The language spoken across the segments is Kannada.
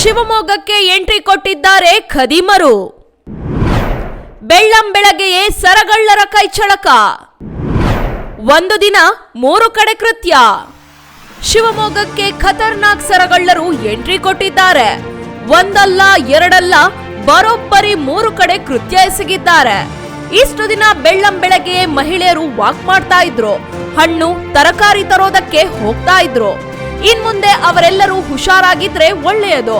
ಶಿವಮೊಗ್ಗಕ್ಕೆ ಎಂಟ್ರಿ ಕೊಟ್ಟಿದ್ದಾರೆ ಖದೀಮರು. ಬೆಳ್ಳಂ ಬೆಳಗ್ಗೆಯೇ ಸರಗಳ್ಳರ ಕೈಚಳಕ. ಒಂದು ದಿನ, ಮೂರು ಕಡೆ ಕೃತ್ಯ. ಶಿವಮೊಗ್ಗಕ್ಕೆ ಖತರ್ನಾಕ್ ಸರಗಳ್ಳರು ಎಂಟ್ರಿ ಕೊಟ್ಟಿದ್ದಾರೆ. ಒಂದಲ್ಲ, ಎರಡಲ್ಲ, ಬರೋಬ್ಬರಿ ಮೂರು ಕಡೆ ಕೃತ್ಯ ಎಸಗಿದ್ದಾರೆ. ಇಷ್ಟು ದಿನ ಬೆಳ್ಳಂ ಬೆಳಗ್ಗೆಯೇ ಮಹಿಳೆಯರು ವಾಕ್ ಮಾಡ್ತಾ ಇದ್ರು. ಹಣ್ಣು ತರಕಾರಿ ತರೋದಕ್ಕೆ ಹೋಗ್ತಾ ಇದ್ರು. ಇನ್ ಮುಂದೆ ಅವರೆಲ್ಲರೂ ಹುಷಾರಾಗಿದ್ರೆ ಒಳ್ಳೆಯದು.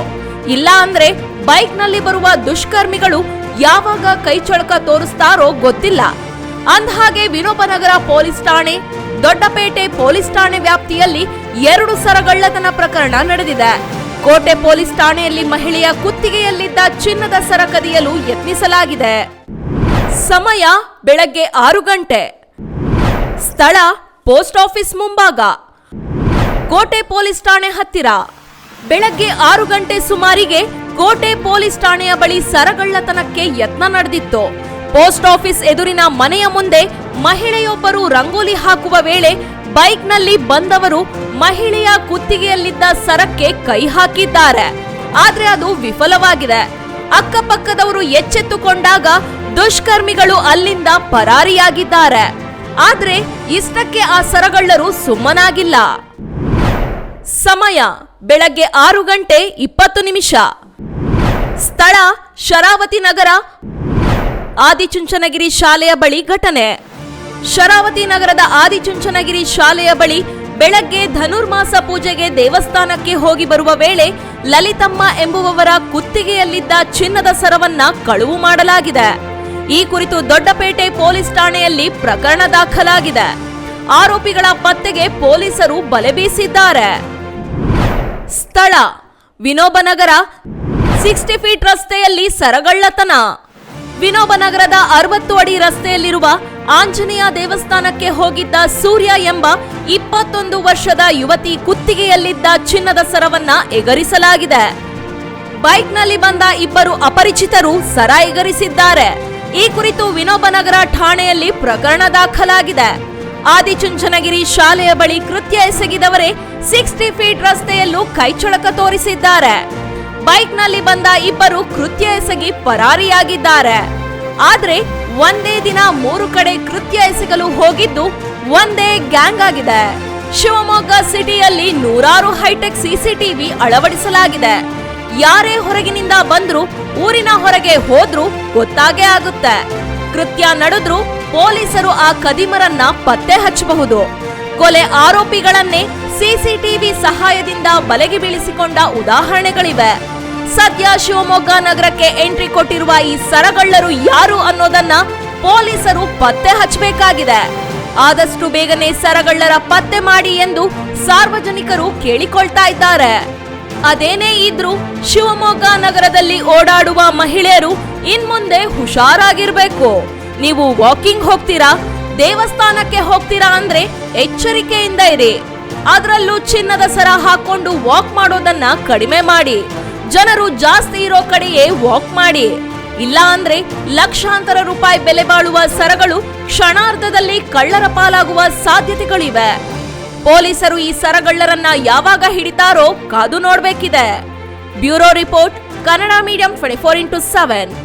ಇಲ್ಲ ಅಂದ್ರೆ ಬೈಕ್ನಲ್ಲಿ ಬರುವ ದುಷ್ಕರ್ಮಿಗಳು ಯಾವಾಗ ಕೈ ಚಳಕ ತೋರಿಸ್ತಾರೋ ಗೊತ್ತಿಲ್ಲ. ಅಂದಹಾಗೆ ವಿನೋಬನಗರ ಪೊಲೀಸ್ ಠಾಣೆ, ದೊಡ್ಡಪೇಟೆ ಪೊಲೀಸ್ ಠಾಣೆ ವ್ಯಾಪ್ತಿಯಲ್ಲಿ ಎರಡು ಸರಗಳ್ಳತನ ಪ್ರಕರಣ ನಡೆದಿದೆ. ಕೋಟೆ ಪೊಲೀಸ್ ಠಾಣೆಯಲ್ಲಿ ಮಹಿಳೆಯ ಕುತ್ತಿಗೆಯಲ್ಲಿದ್ದ ಚಿನ್ನದ ಸರ ಕದಿಯಲು ಯತ್ನಿಸಲಾಗಿದೆ. ಸಮಯ ಬೆಳಗ್ಗೆ ಆರು ಗಂಟೆ. ಸ್ಥಳ ಪೋಸ್ಟ್ ಆಫೀಸ್ ಮುಂಭಾಗ. ಕೋಟೆ ಪೊಲೀಸ್ ಠಾಣೆ ಹತ್ತಿರ. ಬೆಳಗ್ಗೆ ಆರು ಗಂಟೆ ಸುಮಾರಿಗೆ ಕೋಟೆ ಪೊಲೀಸ್ ಠಾಣೆಯ ಬಳಿ ಸರಗಳ್ಳತನಕ್ಕೆ ಯತ್ನ ನಡೆದಿತ್ತು. ಪೋಸ್ಟ್ ಆಫೀಸ್ ಎದುರಿನ ಮನೆಯ ಮುಂದೆ ಮಹಿಳೆಯೊಬ್ಬರು ರಂಗೋಲಿ ಹಾಕುವ ವೇಳೆ ಬೈಕ್ನಲ್ಲಿ ಬಂದವರು ಮಹಿಳೆಯ ಕುತ್ತಿಗೆಯಲ್ಲಿದ್ದ ಸರಕ್ಕೆ ಕೈ ಹಾಕಿದ್ದಾರೆ. ಆದ್ರೆ ಅದು ವಿಫಲವಾಗಿದೆ. ಅಕ್ಕಪಕ್ಕದವರು ಎಚ್ಚೆತ್ತುಕೊಂಡಾಗ ದುಷ್ಕರ್ಮಿಗಳು ಅಲ್ಲಿಂದ ಪರಾರಿಯಾಗಿದ್ದಾರೆ. ಆದ್ರೆ ಇಷ್ಟಕ್ಕೆ ಆ ಸರಗಳ್ಳರು ಸುಮ್ಮನಾಗಿಲ್ಲ. ಸಮಯ, ಬೆಳಗ್ಗೆ ಆರು ಗಂಟೆ ಇಪ್ಪತ್ತು ನಿಮಿಷ. ಸ್ಥಳ, ಶರಾವತಿ ನಗರ, ಆದಿಚುಂಚನಗಿರಿ ಶಾಲೆಯ ಬಳಿ ಘಟನೆ. ಶರಾವತಿ ನಗರದ ಆದಿಚುಂಚನಗಿರಿ ಶಾಲೆಯ ಬಳಿ ಬೆಳಗ್ಗೆ ಧನುರ್ಮಾಸ ಪೂಜೆಗೆ ದೇವಸ್ಥಾನಕ್ಕೆ ಹೋಗಿ ಬರುವ ವೇಳೆ ಲಲಿತಮ್ಮ ಎಂಬುವವರ ಕುತ್ತಿಗೆಯಲ್ಲಿದ್ದ ಚಿನ್ನದ ಸರವನ್ನ ಕಳುವು ಮಾಡಲಾಗಿದೆ. ಈ ಕುರಿತು ದೊಡ್ಡಪೇಟೆ ಪೊಲೀಸ್ ಠಾಣೆಯಲ್ಲಿ ಪ್ರಕರಣ ದಾಖಲಾಗಿದೆ. ಆರೋಪಿಗಳ ಪತ್ತೆಗೆ ಪೊಲೀಸರು ಬಲೆ ಬೀಸಿದ್ದಾರೆ. ಸ್ಥಳ. ವಿನೋಬನಗರ ಸಿಕ್ಸ್ಟಿ ಫೀಟ್ ರಸ್ತೆಯಲ್ಲಿ ಸರಗಳ್ಳತನ. ವಿನೋಬನಗರದ ಅರವತ್ತು ಅಡಿ ರಸ್ತೆಯಲ್ಲಿರುವ ಆಂಜನೇಯ ದೇವಸ್ಥಾನಕ್ಕೆ ಹೋಗಿದ್ದ ಸೂರ್ಯ ಎಂಬ ಇಪ್ಪತ್ತೊಂದು ವರ್ಷದ ಯುವತಿ ಕುತ್ತಿಗೆಯಲ್ಲಿದ್ದ ಚಿನ್ನದ ಸರವನ್ನ ಎಗರಿಸಲಾಗಿದೆ. ಬೈಕ್ನಲ್ಲಿ ಬಂದ ಇಬ್ಬರು ಅಪರಿಚಿತರು ಸರ ಎಗರಿಸಿದ್ದಾರೆ. ಈ ಕುರಿತು ವಿನೋಬನಗರ ಠಾಣೆಯಲ್ಲಿ ಪ್ರಕರಣ ದಾಖಲಾಗಿದೆ. ಆದಿಚುಂಚನಗಿರಿ ಶಾಲೆಯ ಬಳಿ ಕೃತ್ಯ ಎಸಗಿದವರೇ ಸಿಕ್ಸ್ಟಿ ಫೀಟ್ ರಸ್ತೆಯಲ್ಲೂ ಕೈಚಳಕ ತೋರಿಸಿದ್ದಾರೆ. ಬೈಕ್ನಲ್ಲಿ ಬಂದ ಇಬ್ಬರು ಕೃತ್ಯ ಎಸಗಿ ಪರಾರಿಯಾಗಿದ್ದಾರೆ. ಆದ್ರೆ ಒಂದೇ ದಿನ ಮೂರು ಕಡೆ ಕೃತ್ಯ ಎಸಗಲು ಹೋಗಿದ್ದು ಒಂದೇ ಗ್ಯಾಂಗ್ ಆಗಿದೆ. ಶಿವಮೊಗ್ಗ ಸಿಟಿಯಲ್ಲಿ ನೂರಾರು ಹೈಟೆಕ್ ಸಿಸಿಟಿವಿ ಅಳವಡಿಸಲಾಗಿದೆ. ಯಾರೇ ಹೊರಗಿನಿಂದ ಬಂದ್ರು ಊರಿನ ಹೊರಗೆ ಹೋದ್ರು ಗೊತ್ತಾಗೇ ಆಗುತ್ತೆ. ಕೃತ್ಯ ನಡೆದ್ರೂ ಪೊಲೀಸರು ಆ ಕದಿಮರನ್ನ ಪತ್ತೆ ಹಚ್ಚಬಹುದು. ಕೊಲೆ ಆರೋಪಿಗಳನ್ನೇ ಸಿಸಿಟಿವಿ ಸಹಾಯದಿಂದ ಬಲೆಗೆ ಬೀಳಿಸಿಕೊಂಡ ಉದಾಹರಣೆಗಳಿವೆ. ಸದ್ಯ ಶಿವಮೊಗ್ಗ ನಗರಕ್ಕೆ ಎಂಟ್ರಿ ಕೊಟ್ಟಿರುವ ಈ ಸರಗಳ್ಳರು ಯಾರು ಅನ್ನೋದನ್ನ ಪೊಲೀಸರು ಪತ್ತೆ ಹಚ್ಚಬೇಕಾಗಿದೆ. ಆದಷ್ಟು ಬೇಗನೆ ಸರಗಳ್ಳರ ಪತ್ತೆ ಮಾಡಿ ಎಂದು ಸಾರ್ವಜನಿಕರು ಕೇಳಿಕೊಳ್ತಾ ಇದ್ದಾರೆ. ಅದೇನೇ ಇದ್ರೂ ಶಿವಮೊಗ್ಗ ನಗರದಲ್ಲಿ ಓಡಾಡುವ ಮಹಿಳೆಯರು ಇನ್ಮುಂದೆ ಹುಷಾರಾಗಿರ್ಬೇಕು. ನೀವು ವಾಕಿಂಗ್ ಹೋಗ್ತೀರಾ? ದೇವಸ್ಥಾನಕ್ಕೆ ಹೋಗ್ತೀರಾ ಅಂದ್ರೆ ಎಚ್ಚರಿಕೆಯಿಂದ ಇರಿ. ಅದರಲ್ಲೂ ಚಿನ್ನದ ಸರ ಹಾಕೊಂಡು ವಾಕ್ ಮಾಡೋದನ್ನ ಕಡಿಮೆ ಮಾಡಿ. ಜನರು ಜಾಸ್ತಿ ಇರೋ ಕಡೆಯೇ ವಾಕ್ ಮಾಡಿ. ಇಲ್ಲ ಅಂದ್ರೆ ಲಕ್ಷಾಂತರ ರೂಪಾಯಿ ಬೆಲೆ ಬಾಳುವ ಸರಗಳು ಕ್ಷಣಾರ್ಧದಲ್ಲಿ ಕಳ್ಳರ ಪಾಲಾಗುವ ಸಾಧ್ಯತೆಗಳಿವೆ. ಪೊಲೀಸರು ಈ ಸರಗಳ್ಳರನ್ನ ಯಾವಾಗ ಹಿಡಿತಾರೋ ಕಾದು ನೋಡಬೇಕಿದೆ. Bureau report, Kannada medium twenty four into seven